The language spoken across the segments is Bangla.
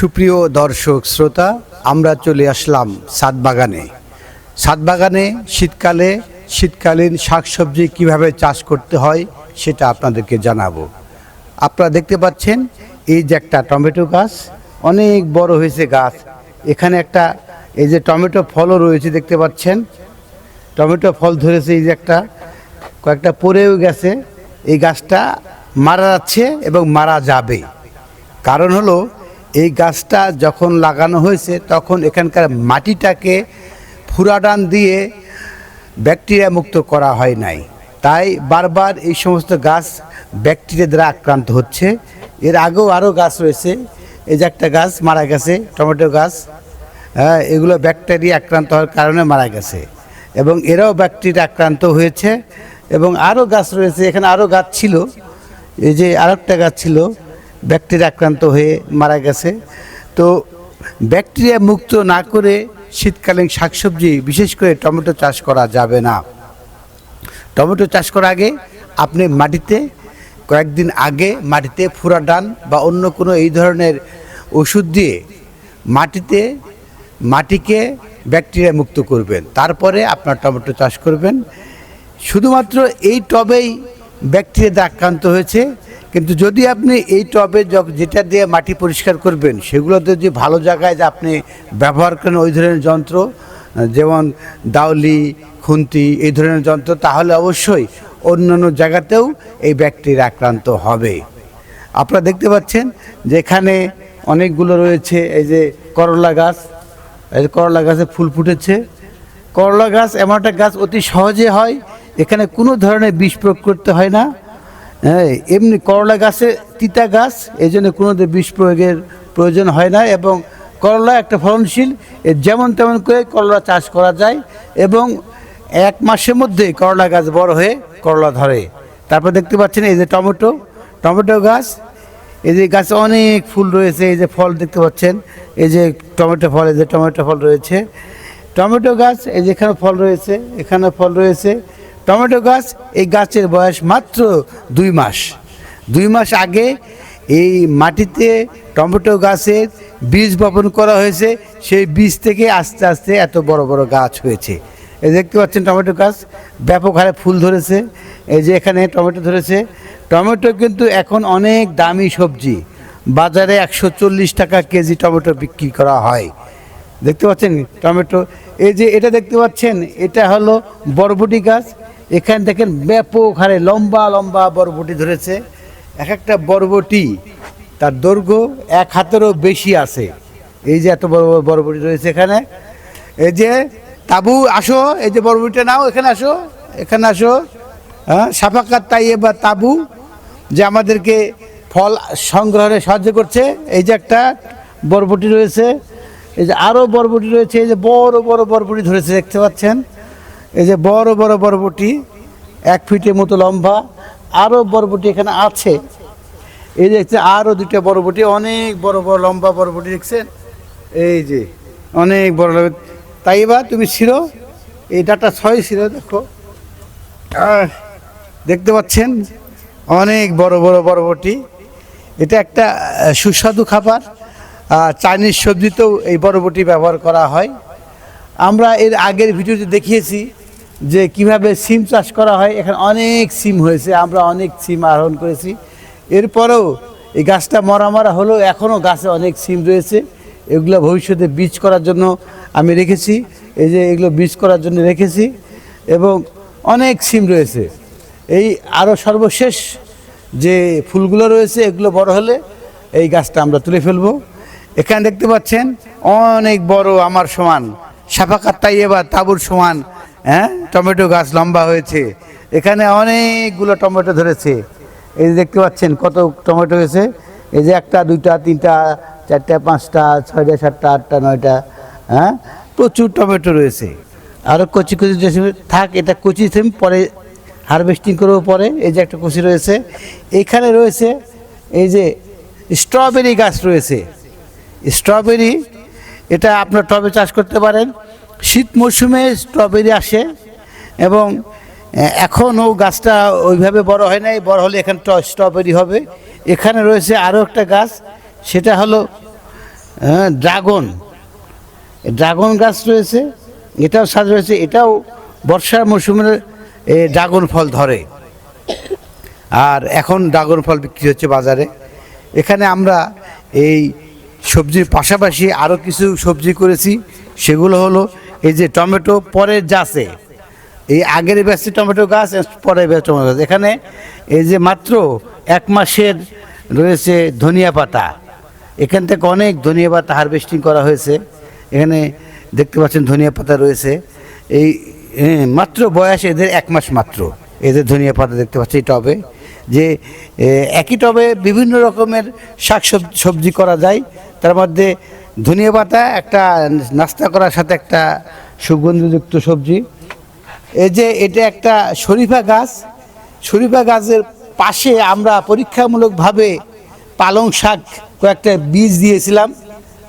সুপ্রিয় দর্শক, শ্রোতা, আমরা চলে আসলাম সাত বাগানে সাত বাগানে শীতকালে, শীতকালীন শাকসবজি কীভাবে চাষ করতে হয় সেটা আপনাদেরকে জানাব। আপনারা দেখতে পাচ্ছেন, এই যে একটা টমেটো গাছ, অনেক বড় হয়েছে গাছ। এখানে একটা, এই যে টমেটো ফলও রয়েছে, দেখতে পাচ্ছেন। টমেটো ফল ধরেছে এই যে একটা, কয়েকটা পড়েও গেছে। এই গাছটা মারা যাচ্ছে এবং মারা যাবে। কারণ হলো এই গাছটা যখন লাগানো হয়েছে, তখন এখানকার মাটিটাকে ফুরাডান দিয়ে ব্যাকটেরিয়া মুক্ত করা হয় নাই। তাই বারবার এই সমস্ত গাছ ব্যাকটেরিয়া দ্বারা আক্রান্ত হচ্ছে। এর আগেও আরও গাছ রয়েছে। এই যে একটা গাছ মারা গেছে, টমেটো গাছ। হ্যাঁ এগুলো ব্যাকটেরিয়া আক্রান্ত হওয়ার কারণে মারা গেছে। এবং এরাও ব্যাকটেরিয়া আক্রান্ত হয়েছে। এবং আরও গাছ রয়েছে, এখানে আরও গাছ ছিল। এই যে আরেকটা গাছ ছিল ব্যাকটেরিয়া আক্রান্ত হয়ে মারা গেছে। তো ব্যাকটেরিয়া মুক্ত না করে শীতকালীন শাকসবজি, বিশেষ করে টমেটো চাষ করা যাবে না। টমেটো চাষ করার আগে আপনি মাটিতে, কয়েকদিন আগে মাটিতে ফুরাডান বা অন্য কোনো এই ধরনের ওষুধ দিয়ে মাটিতে, মাটিকে ব্যাকটেরিয়া মুক্ত করবেন। তারপরে আপনার টমেটো চাষ করবেন। শুধুমাত্র এই টবেই ব্যাকটেরিয়াতে আক্রান্ত হয়েছে। কিন্তু যদি আপনি এই টবে যেটা দিয়ে মাটি পরিষ্কার করবেন, সেগুলোতে যে ভালো জায়গায় যে আপনি ব্যবহার করেন ওই ধরনের যন্ত্র, যেমন দাউলি খুন্তি, এই ধরনের যন্ত্র, তাহলে অবশ্যই অন্যান্য জায়গাতেও এই ব্যাকটেরিয়া আক্রান্ত হবে। আপনারা দেখতে পাচ্ছেন যে এখানে অনেকগুলো রয়েছে, এই যে করলা গাছ, এই করলা গাছে ফুল ফুটেছে। করলা গাছ এমন একটা গাছ অতি সহজে হয়, এখানে কোনো ধরনের বিষ প্রয়োগ করতে হয় না। হ্যাঁ এমনি করলা গাছে তিতা গাছ এই জন্য কোনো বিষ প্রয়োগের প্রয়োজন হয় না এবং করলা একটা ফলনশীল যেমন তেমন করে করলা চাষ করা যায় এবং এক মাসের মধ্যে করলা গাছ বড় হয়ে করলা ধরে। তারপর দেখতে পাচ্ছেন এই যে টমেটো টমেটো গাছ, এই যে গাছে অনেক ফুল রয়েছে, এই যে ফল দেখতে পাচ্ছেন, এই যে টমেটো ফল, এই যে টমেটো ফল রয়েছে। টমেটো গাছ, এই যে এখানে ফল রয়েছে এখানে ফল রয়েছে। টমেটো গাছ, এই গাছের বয়স মাত্র দুই মাস। দুই মাস আগে এই মাটিতে টমেটো গাছের বীজ বপন করা হয়েছে, সেই বীজ থেকে আস্তে আস্তে এত বড় বড় গাছ হয়েছে। এই দেখতে পাচ্ছেন টমেটো গাছ, ব্যাপক হারে ফুল ধরেছে। এই যে এখানে টমেটো ধরেছে। টমেটো কিন্তু এখন অনেক দামি সবজি। বাজারে একশো চল্লিশ টাকা কেজি টমেটো বিক্রি করা হয়। দেখতে পাচ্ছেন টমেটো, এই যে এটা দেখতে পাচ্ছেন, এটা হলো বরবটি গাছ। এখানে দেখেন ব্যাপক হারে লম্বা লম্বা বরবটি ধরেছে। এক একটা বরবটি তার দৈর্ঘ্য এক হাতেরও বেশি আছে। এই যে এত বড় বড় বরবটি রয়েছে এখানে। এই যে তাবু, আসো। এই যে বরবটিটা নাও, এখানে আসো। এখানে আসো। হ্যাঁ সাফাকাত তাইয়ে বা তাবু, যে আমাদেরকে ফল সংগ্রহে সাহায্য করছে। এই যে একটা বরবটি রয়েছে। এই যে আরও বরবটি রয়েছে। এই যে বড় বড় বরবটি ধরেছে, দেখতে পাচ্ছেন? এই যে বড় বড় বরবটি এক ফিটের মতো লম্বা আরও বরবটি এখানে আছে। এই দেখছে আরও দুটো বরবটি অনেক বড় বড় লম্বা বরবটি দেখছেন? এই যে অনেক বড় লম্বা। তাই এবার তুমি ছিল এই ডাটা ছয় ছিল দেখো। আহ, দেখতে পাচ্ছেন অনেক বড় বড় বরবটি এটা একটা সুস্বাদু খাবার। চাইনিজ সবজিতেও এই বরবটি ব্যবহার করা হয়। আমরা এর আগের ভিডিওতে দেখিয়েছি যে কীভাবে সিম চাষ করা হয়, এখানে অনেক সিম হয়েছে, আমরা অনেক সিম আরোহণ করেছি। এরপরেও এই গাছটা মরা মরা হলেও এখনও গাছে অনেক সিম রয়েছে। এগুলো ভবিষ্যতে বীজ করার জন্য আমি রেখেছি, এই যে এগুলো বীজ করার জন্য রেখেছি এবং অনেক সিম রয়েছে। এই আরও সর্বশেষ যে ফুলগুলো রয়েছে, এগুলো বড় হলে এই গাছটা আমরা তুলে ফেলব। এখানে দেখতে পাচ্ছেন, অনেক বড় আমার সমান সাফাকাত তাইয়ে বা তাবুর সমান হ্যাঁ? টমেটো গাছ লম্বা হয়েছে। এখানে অনেকগুলো টমেটো ধরেছে। এই যে দেখতে পাচ্ছেন কত টমেটো হয়েছে। এই যে একটা, দুইটা, তিনটা, চারটা, পাঁচটা, ছয়টা, সাতটা, আটটা, নয়টা হ্যাঁ? প্রচুর টমেটো রয়েছে। আরও কচি কচি থাক, এটা কচি পরে হারভেস্টিং করেও পরে। এই যে একটা কচি রয়েছে। এখানে রয়েছে এই যে স্ট্রবেরি গাছ রয়েছে। স্ট্রবেরি এটা আপনার টবে চাষ করতে পারেন। শীত মরশুমে স্ট্রবেরি আসে এবং এখনও গাছটা ওইভাবে বড় হয় নাই, বড় হলে এখানে স্ট্রবেরি হবে। এখানে রয়েছে আরও একটা গাছ, সেটা হলো ড্রাগন ড্রাগন গাছ রয়েছে, এটাও সাজ রয়েছে, এটাও বর্ষার মৌসুমের ড্রাগন ফল ধরে। আর এখন ড্রাগন ফল বিক্রি হচ্ছে বাজারে। এখানে আমরা এই সবজির পাশাপাশি আরও কিছু সবজি করেছি, সেগুলো হলো এই যে টমেটো পরের যাচ্ছে। এই আগের ব্যাচে টমেটো গাছ, পরের ব্যাচ টমেটো গাছ। এখানে এই যে মাত্র এক মাসের রয়েছে ধনিয়া পাতা। এখান থেকে অনেক ধনিয়া পাতা হারভেস্টিং করা হয়েছে। এখানে দেখতে পাচ্ছেন ধনিয়া পাতা রয়েছে। এই মাত্র বয়স এদের এক মাস মাত্র। এদের ধনিয়া পাতা দেখতে পাচ্ছি এই টবে। যে একই টবে বিভিন্ন রকমের শাক সব- সবজি করা যায়। তার মধ্যে ধনিয়া পাতা একটা নাস্তা করার সাথে একটা সুগন্ধিযুক্ত সবজি। এই যে এটা একটা শরীফা গাছ শরীফা গাছের পাশে আমরা পরীক্ষামূলকভাবে পালং শাক কয়েকটা বীজ দিয়েছিলাম।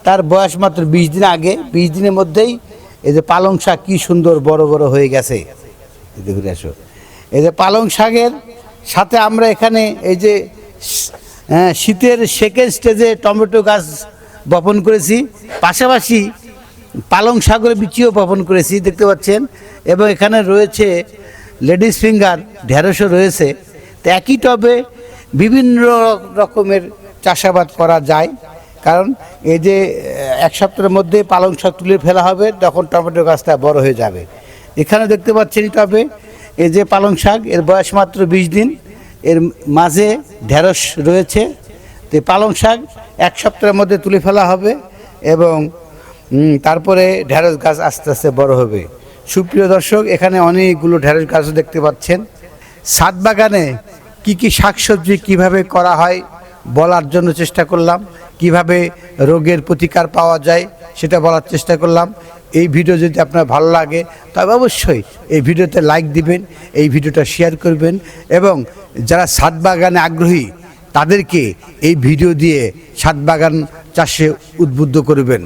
তার বয়স মাত্র বিশ দিন আগে। বিশ দিনের মধ্যেই এই যে পালং শাক কী সুন্দর বড় বড় হয়ে গেছে। ঘুরে আসো। এই যে পালং শাকের সাথে আমরা এখানে এই যে হ্যাঁ, শীতের সেকেন্ড স্টেজে টমেটো গাছ বপন করেছি। পাশাপাশি পালং শাকের বিচিও বপন করেছি, দেখতে পাচ্ছেন। এবং এখানে রয়েছে লেডিস ফিঙ্গার, ঢেঁড়সও রয়েছে। তো একই টবে বিভিন্ন রকমের চাষাবাদ করা যায়। কারণ এই যে এক সপ্তাহের মধ্যে পালং শাক তুলে ফেলা হবে, তখন টমেটো গাছটা বড় হয়ে যাবে। এখানে দেখতে পাচ্ছেন টবে এই যে পালং শাক, এর বয়স মাত্র বিশ দিন। এর মাঝে ঢেঁড়স রয়েছে। তো পালং শাক এক সপ্তাহের মধ্যে তুলে ফেলা হবে এবং তারপরে ঢেঁড়স গাছ আস্তে আস্তে বড় হবে। সুপ্রিয় দর্শক, এখানে অনেকগুলো ঢেঁড়স গাছও দেখতে পাচ্ছেন। সাত বাগানে কি কি শাকসবজি কীভাবে করা হয় বলার জন্য চেষ্টা করলাম। কীভাবে রোগের প্রতিকার পাওয়া যায় সেটা বলার চেষ্টা করলাম। এই ভিডিও যদি আপনার ভালো লাগে, তবে অবশ্যই এই ভিডিওতে লাইক দিবেন, এই ভিডিওটা শেয়ার করবেন এবং যারা সাত বাগানে আগ্রহী তাদেরকে এই ভিডিও দিয়ে সাত বাগান চাষে উদ্বুদ্ধ করবেন।